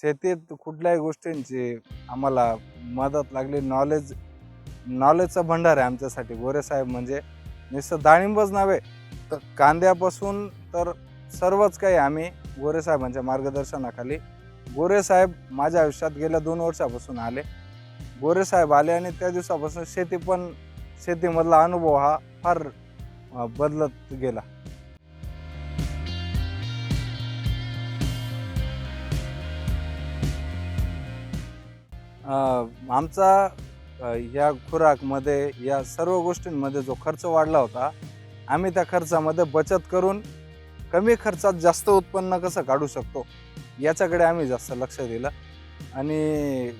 शेतीत कुठल्याही गोष्टींची आम्हाला मदत लागली. नॉलेज नॉलेजचा भंडार आहे आमच्यासाठी. गोरेसाहेब म्हणजे नुसतं डाळिंबच नव्हे तर कांद्यापासून तर सर्वच काही आम्ही गोरेसाहेबांच्या मार्गदर्शनाखाली गोरेसाहेब माझ्या आयुष्यात गेल्या दोन वर्षापासून आले. गोरेसाहेब आले आणि त्या दिवसापासून शेती पण शेतीमधला अनुभव हा फार बदलत गेला. आमचा या खुराकमध्ये या सर्व गोष्टींमध्ये जो खर्च वाढला होता आम्ही त्या खर्चामध्ये बचत करून कमी खर्चात जास्त उत्पन्न कसं काढू शकतो याच्याकडे आम्ही जास्त लक्ष दिलं. आणि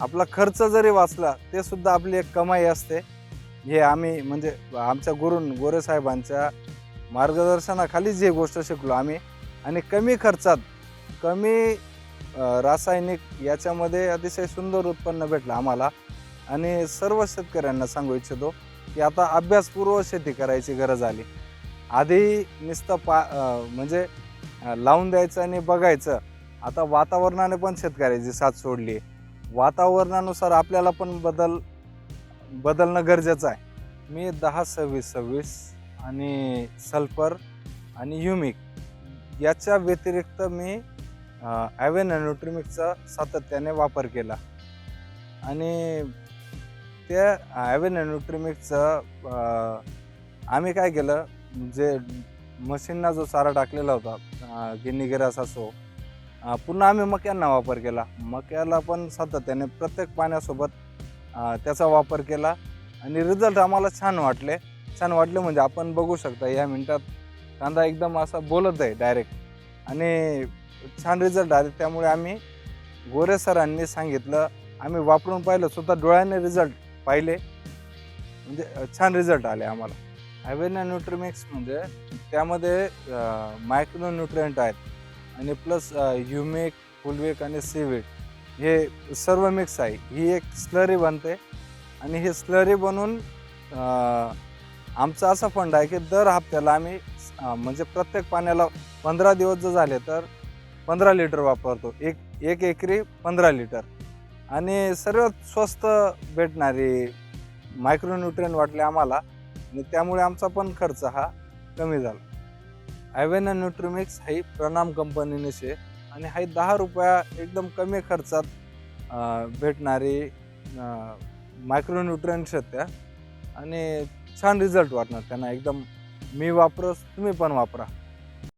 आपला खर्च जरी वाचला ते सुद्धा आपली एक कमाई असते. हे आम्ही म्हणजे आमच्या गुरुं गोरेसाहेबांच्या मार्गदर्शनाखालीच ही गोष्ट शिकलो आम्ही. आणि कमी खर्चात कमी रासायनिक याच्यामध्ये अतिशय सुंदर उत्पन्न भेटलं आम्हाला. आणि सर्व शेतकऱ्यांना सांगू इच्छितो की आता अभ्यासपूर्व शेती करायची गरज आली. आधी नुसतं पा म्हणजे लावून द्यायचं आणि बघायचं. आता वातावरणाने पण शेतकऱ्याची साथ सोडली. आहे वातावरणानुसार आपल्याला पण बदल बदलणं गरजेचं आहे. मी दहा सव्वीस सव्वीस आणि सल्फर आणि ह्युमिक याच्या व्यतिरिक्त मी ॲवेन न्यूट्रिमिकचा सातत्याने वापर केला. आणि त्या ॲवेन न्यूट्रिमिकचं आम्ही काय केलं जे मशीनना जो चारा टाकलेला होता गिन्नी गिरास असो पुन्हा आम्ही मक्यांना वापर केला. मक्याला पण सातत्याने प्रत्येक पाण्यासोबत त्याचा वापर केला आणि रिझल्ट आम्हाला छान वाटले. छान वाटले म्हणजे आपण बघू शकता या मिनटात कांदा एकदम असा बोलत आहे डायरेक्ट आणि छान रिझल्ट आले. त्यामुळे आम्ही गोरे सरांनी सांगितलं. आम्ही वापरून पाहिलं स्वतः डोळ्याने रिझल्ट पाहिले. म्हणजे छान रिझल्ट आले आम्हाला. ॲवेना न्यूट्रिमिक्स म्हणजे त्यामध्ये मायक्रो न्यूट्रियंट आहेत. आणि प्लस ह्युमिक फुलवेक आणि सीवेक हे सर्व मिक्स आहे. ही एक स्लरी बनते. आणि हे स्लरी बनवून आमचा असा फंड आहे की दर हप्त्याला आम्ही म्हणजे प्रत्येक पाण्याला पंधरा दिवस जर झाले तर पंधरा लिटर वापरतो. एक एक एकरी पंधरा लिटर. आणि सर्वात स्वस्त भेटणारी मायक्रोन्युट्रियन वाटले आम्हाला. आणि त्यामुळे आमचा पण खर्च हा कमी झाला. ॲव्हेना न्यूट्रिमिक्स ही प्रणाम कंपनीने शे. आणि हा दहा रुपया एकदम कमी खर्चात भेटणारी मायक्रोन्युट्रियन्स आहेत त्या. आणि छान रिझल्ट वाटणार त्यांना. एकदम मी वापरस तुम्ही पण वापरा.